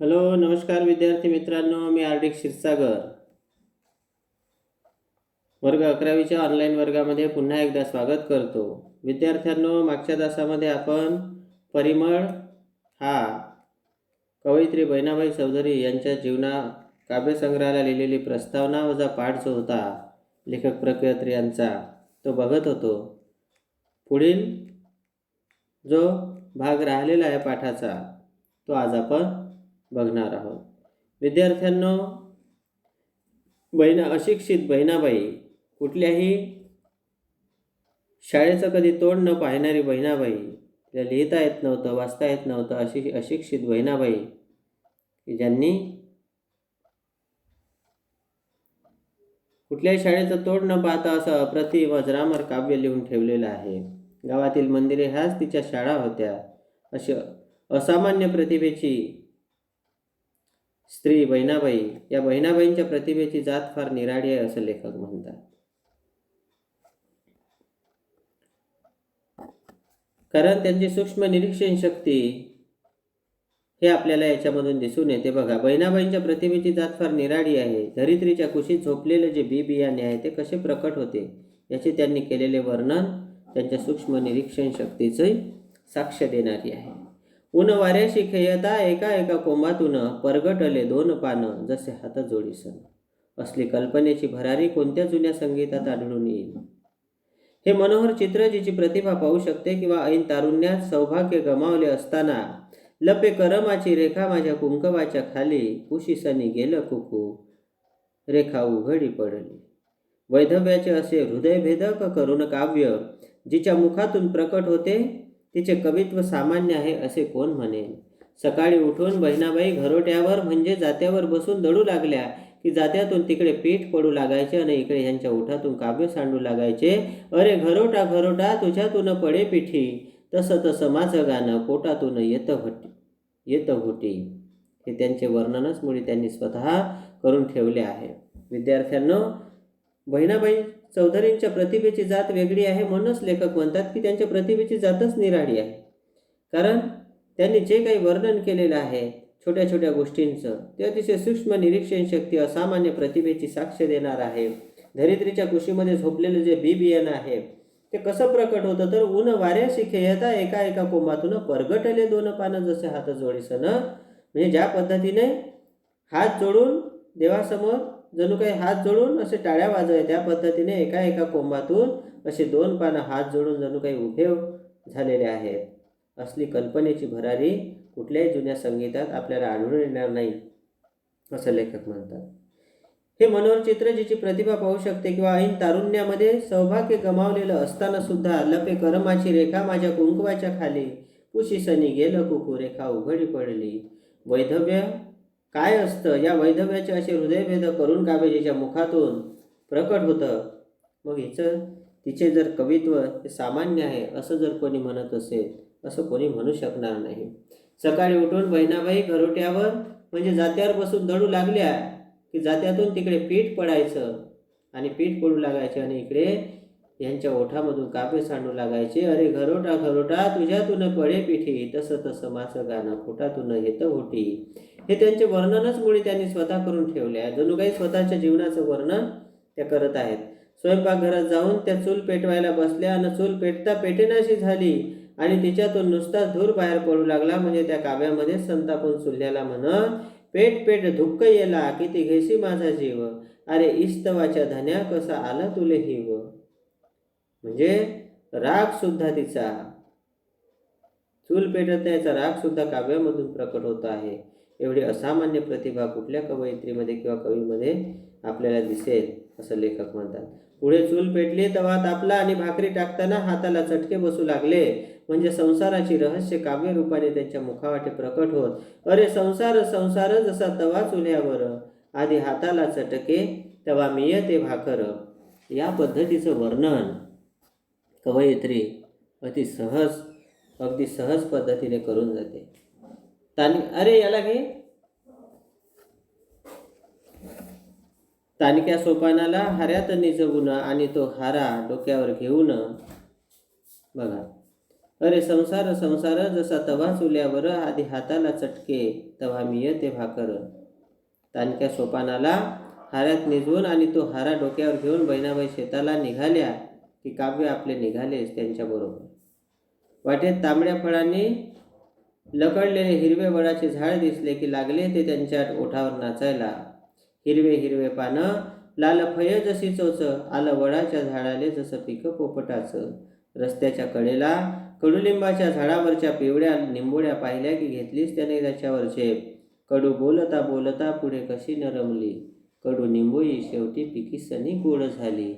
Hello नमस्कार विद्यार्थी मित्रांनो मी आर डी क्षीरसागर. वर्ग अकरावीच्या ऑनलाईन वर्गामध्ये पुन्हा एकदा स्वागत करतो. विद्यार्थ्यांनो मागच्या तासामध्ये आपण परिमळ हा कवयित्री बहिणाबाई चौधरी यांच्या जीवना काव्यसंग्रहाला लिहिलेली प्रस्तावना वजा पाठ जो होता लेखक प्रकृत यांचा तो बघत होतो. पुढील जो भाग राहिलेला आहे पाठाचा तो आज आपण बघणार आहोत. विद्यार्थ्यांनो बहिणा अशिक्षित बहिणाबाई कुठल्याही शाळेचं कधी तोंड न पाहणारी बहिणाबाई तिला लिहिता येत नव्हतं वाचता येत नव्हतं अशी अशिक्षित बहिणाबाई की ज्यांनी कुठल्याही शाळेचं तोड न पाहता असं अप्रतिम अजरामर काव्य लिहून ठेवलेलं आहे. गावातील मंदिरे ह्याच तिच्या शाळा होत्या. अशा असामान्य प्रतिभेची स्त्री बहिणाबाई या बहिणाबाईंच्या प्रतिभेची जात फार निराळी आहे असं लेखक म्हणतात. कारण त्यांची सूक्ष्म निरीक्षण शक्ती हे आपल्याला याच्यामधून दिसून येते. बघा बहिणाबाईंच्या प्रतिमेची जात फार निराळी आहे. धरित्रीच्या कुशीत झोपलेले जे बी बियाणे आहे ते कसे प्रकट होते याचे त्यांनी केलेले वर्णन त्यांच्या सूक्ष्म निरीक्षण शक्तीचे साक्ष देणारी आहे. उन वाऱ्याशी खेयता एका एका कोंबातून परगटले दोन पानं जसे हात जोडीसन. असली कल्पनेची भरारी कोणत्या जुन्या संगीतात आढळून येईल? हे मनोहर चित्र जिची प्रतिभा पाहू शकते किंवा ऐन तारुण्यात सौभाग्य गमावले असताना लपे करमाची रेखा माझ्या कुंकवाच्या खाली कुशीसनी गेलं कुकू. रेखा उघडी पडली. वैधव्याचे असे हृदयभेदक करुण काव्य जिच्या मुखातून प्रकट होते तिचे कवित्व सामान्य आहे असे कोण म्हणेल? सकाळी उठून बहिणाबाई घरोट्यावर म्हणजे जात्यावर बसून दडू लागल्या की जात्यातून तिकडे पीठ पडू लागायचे आणि इकडे ह्यांच्या उठातून काव्य सांडू लागायचे. अरे घरोटा घरोटा तुझ्यातून पडे पिठी. तसं तसं माझं गाणं पोटातून येतं होती येतं होती. हे त्यांचे वर्णनच मुळे त्यांनी स्वतः करून ठेवले आहे. विद्यार्थ्यांनो बहिणाबाई चौधरींच्या प्रतिभेची जात वेगळी आहे म्हणूनच लेखक म्हणतात की त्यांच्या प्रतिभेची जातच निराळी आहे. कारण त्यांनी जे काही वर्णन केलेलं आहे छोट्या छोट्या गोष्टींचं ते अतिशय सूक्ष्म निरीक्षण शक्ती असामान्य प्रतिभेची साक्ष देणार आहे. धरित्रीच्या कुशीमध्ये झोपलेलं जे बी बियाणं आहे ते कसं प्रकट होतं तर ऊन वाऱ्याशी खेळता एका एका कोंबातून परगटले दोन पानं जसे हात जोडीसन. म्हणजे ज्या पद्धतीने हात जोडून देवासमोर जणू काही हात जोडून असे टाळ्या वाजवाय त्या पद्धतीने एका एका कोंबातून असे दोन पानं हात जोडून जणू काही उभे झालेले आहेत. असली कल्पनेची भरारी कुठल्याही जुन्या संगीतात आपल्याला आढळून येणार नाही असं लेखक म्हणतात. हे मनोहर चित्र जिची प्रतिभा पाहू शकते किंवा ऐन तारुण्यामध्ये सौभाग्य गमावलेलं असताना सुद्धा लपे करमाची रेखा माझ्या कुंकवाच्या खाली कुशीसनी गेलं कुकू रेखा उघडी पडली. वैधव्य काय असतं? या वैधव्याचे असे हृदयभेद करून कावेजीच्या मुखातून प्रकट होतं. मग हिचं तिचे जर कवित्व हे सामान्य आहे असं जर कोणी म्हणत असेल असं कोणी म्हणू शकणार नाही. सकाळी उठून बहिणाबाई घरोट्यावर म्हणजे जात्यावर बसून दडू लागल्या की जात्यातून तिकडे पीठ पडायचं आणि पीठ पडू लागायचे आणि इकडे यांच्या ओठामधून कापे सांडू लागायचे. अरे घरोटा घरोटा तुझ्यातून पडे पिठी तसं तसं माझं गाणं पोटातून येतं होटी हे त्यांचे वर्णनच मुळे त्यांनी स्वतः करून ठेवले आहे. जणू काही स्वतःच्या जीवनाचं वर्णन त्या करत आहेत. स्वयंपाकघरात जाऊन त्या चूल पेटवायला बसल्या आणि चूल पेटता पेटेनाशी झाली आणि तिच्यातून नुसताच धूर बाहेर पडू लागला म्हणजे त्या काव्यामध्ये संतापून चुलल्याला म्हणत पेट पेट धुक्क येला किती घेशी माझा जीव. अरे इस्तवाच्या धन्या कसा आला तुले हिव. म्हणजे राग सुद्धा तिचा. चूल पेटत त्याचा राग सुद्धा काव्यामधून प्रकट होत आहे. एवढी असामान्य प्रतिभा कुठल्या कवयित्रीमध्ये किंवा कवीमध्ये आपल्याला दिसेल असं लेखक म्हणतात. पुढे चूल पेटली तवा तापला आणि भाकरी टाकताना हाताला चटके बसू लागले. म्हणजे संसाराची रहस्य काव्य रूपाने त्यांच्या मुखावाटे प्रकट होत. अरे संसार संसार जसा तवा चुल्यावर. आधी हाताला चटके तेव्हा मियते भाकर. या पद्धतीचं वर्णन कवयित्री अति सहज अगदी सहज पद्धतीने करून जाते. तानी अरे याला घे. तानिक्या सोपानाला हाऱ्यात निजवून आणि तो हारा डोक्यावर घेऊन बघा. अरे संसार संसार जसा तवा चुल्यावर आधी हाताला चटके तवा मी येते भाकर. तानक्या सोपानाला हाऱ्यात निजवून आणि तो हारा डोक्यावर घेऊन बहिणाबाई शेताला निघाल्या की काव्य आपले निघालेच त्यांच्याबरोबर. वाटेत तांबड्या फळांनी लकडलेले हिरवे वडाचे झाड दिसले की लागले ते त्यांच्या ओठावर नाचायला. हिरवे हिरवे पानं लाल फय जशी चोच आलं वडाच्या झाडाले जसं पिकं पोपटाचं. रस्त्याच्या कडेला कडुलिंबाच्या झाडावरच्या पिवळ्या निंबोळ्या पाहिल्या की घेतलीच त्याने त्याच्यावर झेप. कडू बोलता बोलता पुढे कशी नरमली. कडू निंबोई शेवटी पिकीसनी गोड झाली.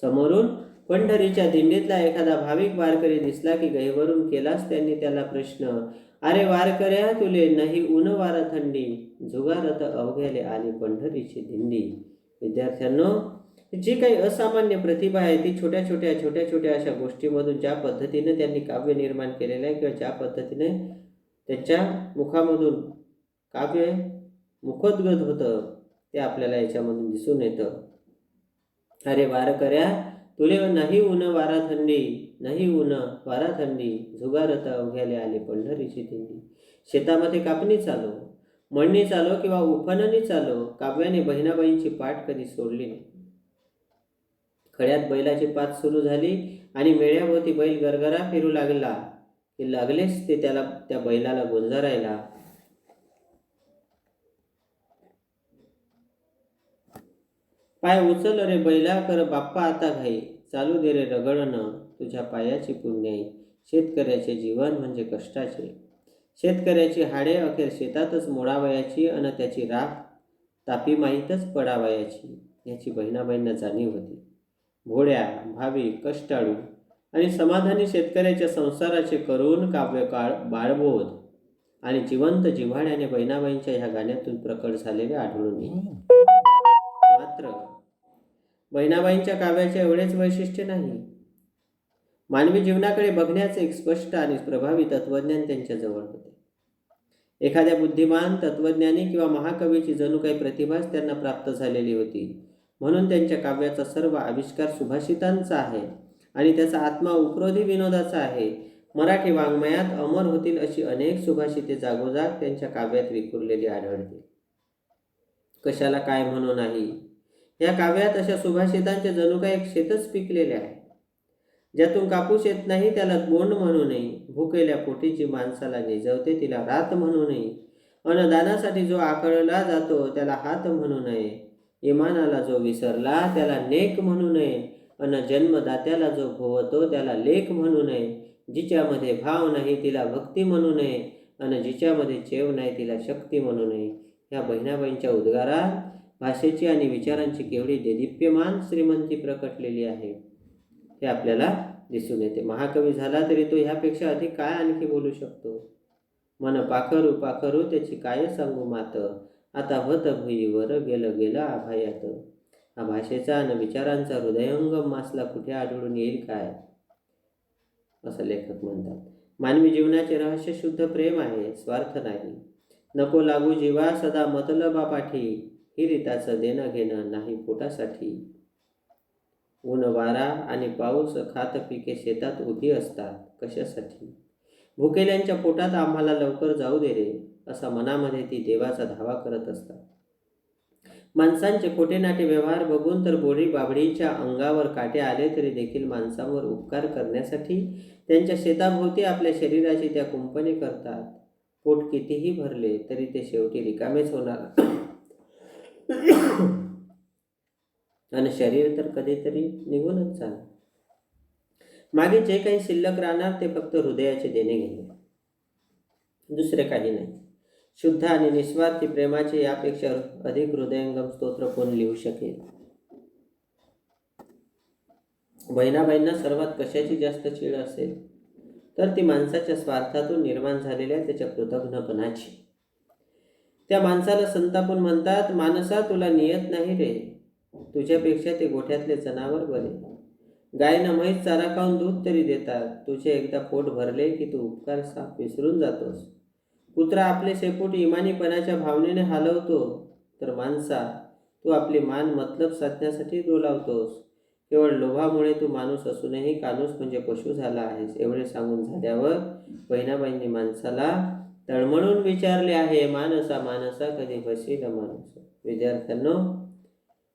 समोरून पंढरीच्या दिंडीतला एखादा भाविक वारकरी दिसला की गहिवरून केलाच त्यांनी त्याला प्रश्न. अरे वारकऱ्या तुले नाही ऊन वारा थंडी. जुगारत अवघ्याले आली पंढरीची दिंडी. विद्यार्थ्यांनो जी काही असामान्य प्रतिभा आहे ती छोट्या छोट्या छोट्या छोट्या अशा गोष्टीमधून ज्या पद्धतीने त्यांनी काव्य निर्माण केलेलं आहे किंवा ज्या पद्धतीने त्यांच्या मुखामधून काव्य मुखोद्गत होतं ते आपल्याला याच्यामधून दिसून येतं. अरे वारकऱ्या तुले नाही ऊन वारा थंडी नाही ऊन वारा थंडी झुगारत उघ्याले आले पंढरीची दिंडी. शेतामध्ये कापणी चालो मळणी चालो किंवा उफणणी चालो काव्याने बहिणाबाईंची पाठ कधी सोडली नाही. खड्यात बैलाची पाच सुरू झाली आणि मेळ्याभोवती बैल गरगरा फिरू लागला की लागलेच ते त्याला त्या बैलाला गुंजारायला. पाय उचल रे बैला कर बाप्पा आता घाई. चालू दे रे रगडणं तुझ्या पायाची पुण्याई शेतकऱ्याचे जीवन म्हणजे कष्टाचे. शेतकऱ्याची हाडे अखेर शेतातच मोडावयाची आणि त्याची राख तापी माहीतच पडावयाची याची बहिणाबाईंना जाणीव होती. घोड्या भावी कष्टाळू आणि समाधानी शेतकऱ्याच्या संसाराचे करून काव्यकाळ बाळबोध आणि जिवंत जिव्हाड्याने बहिणाबाईंच्या ह्या गाण्यातून प्रकट झालेले आढळून येईल. पात्र बहिणाबाईंच्या काव्याचे एवढेच वैशिष्ट्य नाही. मानवी जीवनाकडे बघण्याचे एक स्पष्ट आणि प्रभावी तत्वज्ञान त्यांच्याजवळ होते. एखाद्या बुद्धिमान तत्वज्ञानी किंवा महाकवीची जणू काही प्रतिभाच त्यांना प्राप्त झालेली होती. म्हणून त्यांच्या काव्याचा सर्व आविष्कार सुभाषितांचा आहे आणि त्याचा आत्मा उपरोधी विनोदाचा आहे. मराठी वाङ्मयात अमर होतील अशी अनेक सुभाषिते जागोजाग त्यांच्या काव्यात विखुरलेली आढळते. कशाला काय म्हणू नाही? या काव्यात अशा सुभाषितांचे जणू काय एक शेतच पिकलेले आहे. ज्यातून कापूस येत नाही त्याला बोंड म्हणू नये. भुकेल्या पोटीची माणसाला निजवते तिला रात म्हणू नये. अन्नदानासाठी जो आकळला जातो त्याला हात म्हणू नये. इमानाला जो विसरला त्याला नेक म्हणू नये. अन जन्मदात्याला जो भोवतो त्याला लेख म्हणू नये. जिच्यामध्ये भाव नाही तिला भक्ती म्हणू नये. अन जिच्यामध्ये चेव नाही तिला शक्ती म्हणू नये. ह्या बहिणाबाईंच्या उद्गारात भाषेची आणि विचारांची केवढी देदीप्यमान श्रीमंती प्रकटलेली आहे हे आपल्याला दिसून येते. महाकवी झाला तरी तो ह्यापेक्षा अधिक काय आणखी बोलू शकतो? मन पाखरू पाखरू त्याची काय सांगू मात? आता होत भुईवर गेलं गेलं आभायात. हा भाषेचा आणि विचारांचा हृदयंगम मासला कुठे आढळून येईल काय? असं लेखक म्हणतात. मानवी जीवनाचे रहस्य शुद्ध प्रेम आहे स्वार्थ नाही. नको लागू जीवा सदा मतलबा पाठी. ही रीताचं देणं घेणं नाही पोटासाठी. ऊन वारा आणि पाऊस खात पिके शेतात उभी असतात कशासाठी? भुकेल्यांच्या पोटात आम्हाला लवकर जाऊ दे रे असा मनामध्ये ती देवाचा धावा करत असतात. माणसांचे खोटे नाटे व्यवहार बघून तर बोडी बाबडीच्या अंगावर काटे आले तरी देखील माणसांवर उपकार करण्यासाठी त्यांच्या शेताभोवती आपल्या शरीराची त्या कुंपणी करतात. पोट कितीही भरले तरी ते शेवटी रिकामेच होणार. आणि शरीर तर कधीतरी निघूनच चाल मागे जे काही शिल्लक राहणार ते फक्त हृदयाचे देणे घेणे. दुसरे काही नाही. शुद्ध आणि निस्वार्थी प्रेमाचे यापेक्षा अधिक हृदयंगम स्तोत्र कोण लिहू शकेल? बहिणाबाईंना सर्वात कशाची जास्त चीड असेल? तर ती माणसाच्या स्वार्थातून निर्माण झालेल्या त्याच्या कृतज्ञपणाची त्या माणसाला संतापून म्हणतात माणसा तुला नियत नाही रे. तुझ्यापेक्षा ते गोठ्यातले जनावर बरे. गायीनं म्हैस चारा खाऊन दूध तरी देतात. तुझे एकदा पोट भरले की तू उपकार साप विसरून जातोस. कुत्रा आपले शेपूट इमानीपणाच्या भावनेने हलवतो. तर माणसा तू आपली मान मतलब साधण्यासाठी डोलावतोस. केवळ लोभामुळे तू माणूस असूनही कानूस म्हणजे पशु झाला आहेस. एवढे सांगून झाल्यावर बहिणाबाईंनी माणसाला तळमळून विचारले आहे माणसा मानसा कधी बसेल माणूस? विद्यार्थ्यांनो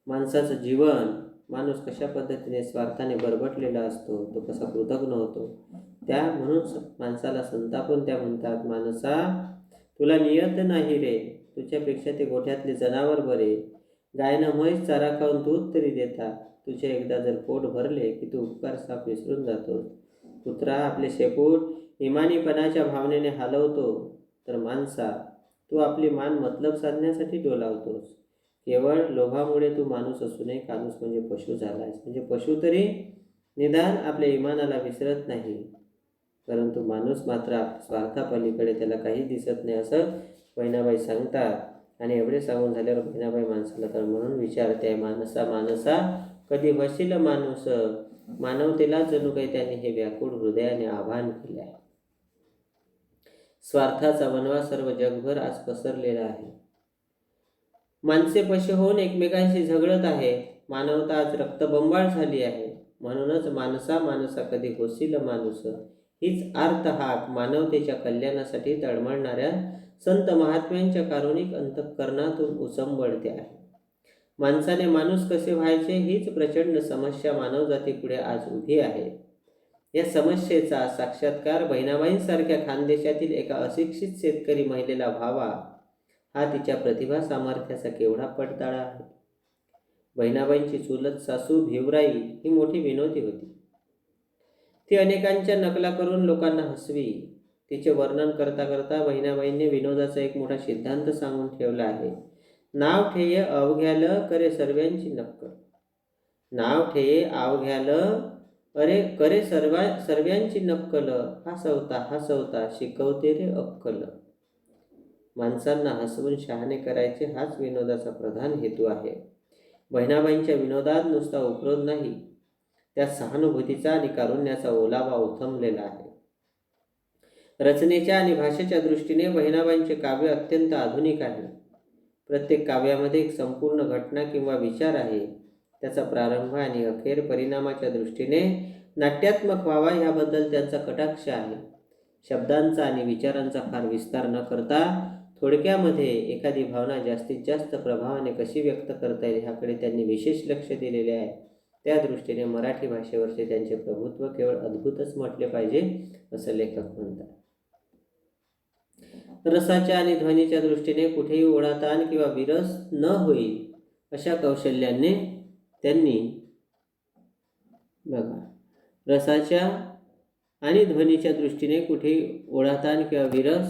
माणसाचं जीवन माणूस कशा पद्धतीने स्वार्थाने बरबटलेला असतो तो कसा कृतज्ञ होतो त्या म्हणून माणसाला संतापून त्या म्हणतात माणसा तुला नियत नाही रे तुझ्यापेक्षा ते गोठ्यातले जनावर बरे. गायनं म्हैस चारा खाऊन दूध तरी देतात. तुझे एकदा जर पोट भरले की तू उपकार साप विसरून जातो. कुत्रा आपले शेपूट इमानीपणाच्या भावनेने हलवतो. तर माणसा तू आपली मान मतलब साधण्यासाठी डोलावतोस. केवळ लोभामुळे तू माणूस असूनही कानूस म्हणजे पशु झालायस. म्हणजे पशु तरी निदान आपल्या इमानाला विसरत नाही. परंतु माणूस मात्र स्वार्थापलीकडे त्याला काही दिसत नाही असं बहिणाबाई सांगतात. आणि एवढे सांगून झाल्यावर बहिणाबाई माणसाला तर म्हणून विचारते माणसा मानसा कधी बसील माणूस? मानवतेला जणू काही त्याने हे व्याकुळ हृदयाने आवाहन केले आहे स्वार्थाचा वनवा सर्व जगभर आज पसरलेला आहे. माणसे पशु होऊन एकमेकांशी झगडत आहे मानवता आज रक्तबंबाळ झाली आहे. म्हणूनच माणसा माणसा कधी होशील माणूस. हीच आर्त हाक मानवतेच्या कल्याणासाठी तळमळणाऱ्या संत महात्म्यांच्या कारुणिक अंतःकरणातून उसंबळते आहे. माणसाने माणूस कसे व्हायचे हीच प्रचंड समस्या मानवजातीपुढे आज उभी आहे. या समस्येचा साक्षात्कार बहिणाबाईंसारख्या खानदेशातील एका अशिक्षित शेतकरी महिलेला व्हावा. हा तिच्या प्रतिभा सामर्थ्याचा केवढा पडताळा आहे. बहिणाबाईंची चुलत सासू भिवराई ही मोठी विनोदी होती. ती अनेकांच्या नकला करून लोकांना हसवी. तिचे वर्णन करता करता बहिणाबाईंनी विनोदाचा एक मोठा सिद्धांत सांगून ठेवला आहे. नाव ठेये अवघ्याल करे सर्वांची नक्कल. नाव ठेये अवघ्याल अरे करे सर्वा सर्वांची नक्कल हसवता हसवता शिकवते रे अक्कल. माणसांना हसवून शहाणे करायचे हाच विनोदाचा प्रधान हेतू आहे. बहिणाबाईंच्या विनोदात नुसता उपरोध नाही त्या सहानुभूतीचा आणि कारुण्याचा ओलावा उथमलेला आहे. रचनेच्या आणि भाषेच्या दृष्टीने बहिणाबाईंचे काव्य अत्यंत आधुनिक आहे. प्रत्येक काव्यामध्ये एक संपूर्ण घटना किंवा विचार आहे. त्याचा प्रारंभ आणि अखेर परिणामाच्या दृष्टीने नाट्यात्मक व्हावा याबद्दल त्यांचा कटाक्ष आहे. शब्दांचा आणि विचारांचा फार विस्तार न करता थोडक्यामध्ये एखादी भावना जास्तीत जास्त प्रभावाने कशी व्यक्त करता येईल ह्याकडे त्यांनी विशेष लक्ष दिलेले आहे. त्या दृष्टीने मराठी भाषेवरचे त्यांचे प्रभुत्व केवळ अद्भुतच म्हटले पाहिजे असं लेखक म्हणतात. रसाच्या आणि ध्वनीच्या दृष्टीने कुठेही ओढाताण किंवा विरस न होईल अशा कौशल्याने त्यांनी बघा रसाच्या आणि ध्वनीच्या दृष्टीने कुठेही ओढाताण किंवा विरस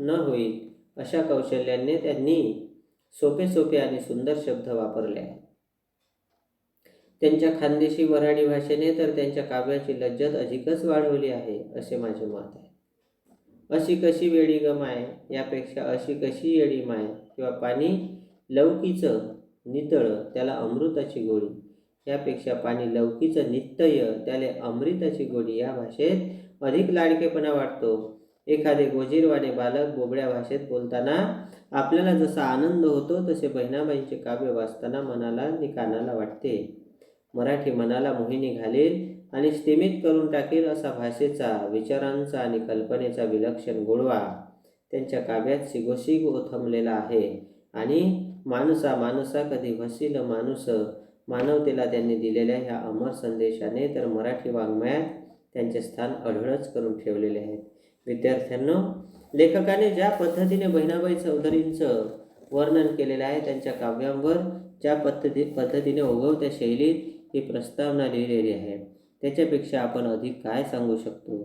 न होईल अशा कौशल्याने त्यांनी सोपे सोपे आणि सुंदर शब्द वापरले आहेत. त्यांच्या खानदेशी वऱ्हाडी भाषेने तर त्यांच्या काव्याची लज्जत अधिकच वाढवली आहे असे माझे मत आहे. अशी कशी वेळी गमाय यापेक्षा अशी कशी येडी माय किंवा पाणी लौकीचं नितळ त्याला अमृताची गोडी. यापेक्षा पाणी लौकीचं नित्य त्याले अमृताची गोडी या भाषेत अधिक लाडकेपणा वाटतो. एखादे गोजीरवाने बालक बोबड्या भाषेत बोलताना आपल्याला जसा आनंद होतो तसे बहिणाबाईंचे काव्य वाचताना मनाला निकानाला वाटते. मराठी मनाला मोहिनी घालेल आणि स्थिमित करून टाकेल असा भाषेचा विचारांचा आणि कल्पनेचा विलक्षण गोडवा. त्यांच्या काव्यात शिगोशिग ओथमलेला आहे आणि माणसा माणसा कधी वसील माणूस. मानवतेला त्यांनी दिलेल्या ह्या अमर संदेशाने तर मराठी वाङ्मयात त्यांचे स्थान अढळच करून ठेवलेले आहे. विद्यार्थ्यांनो लेखकाने ज्या पद्धतीने बहिणाबाई चौधरींचं वर्णन केलेलं आहे त्यांच्या काव्यांवर ज्या पद्धती पद्धतीने उगवत्या शैलीत ही प्रस्तावना लिहिलेली आहे त्याच्यापेक्षा आपण अधिक काय सांगू शकतो?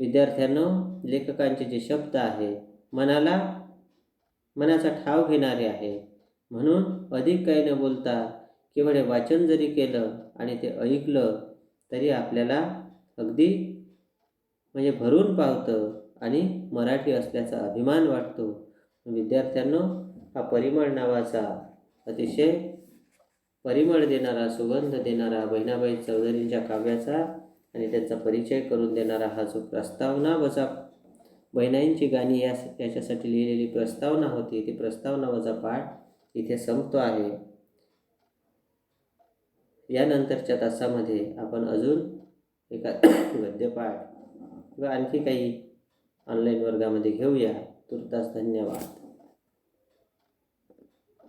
विद्यार्थ्यांनो लेखकांचे जे शब्द आहे मनाला मनाचा ठाव घेणारे आहे म्हणून अधिक काही न बोलता केवळ वाचन जरी केलं आणि ते ऐकलं तरी आपल्याला अगदी म्हणजे भरून पावतं आणि मराठी असल्याचा अभिमान वाटतो. विद्यार्थ्यांनो हा परिमळ नावाचा अतिशय परिमळ देणारा सुगंध देणारा बहिणाबाई चौधरींच्या काव्याचा आणि त्यांचा परिचय करून देणारा हा जो प्रस्तावना वजा बहिणाईंची गाणी या याच्यासाठी लिहिलेली प्रस्तावना होती ती प्रस्तावना वजा पाठ इथे संपतो आहे. यानंतरच्या तासामध्ये आपण अजून एका गद्यपाठ किंवा आणखी काही ऑनलाईन वर्गामध्ये घेऊया. तुर्तास धन्यवाद.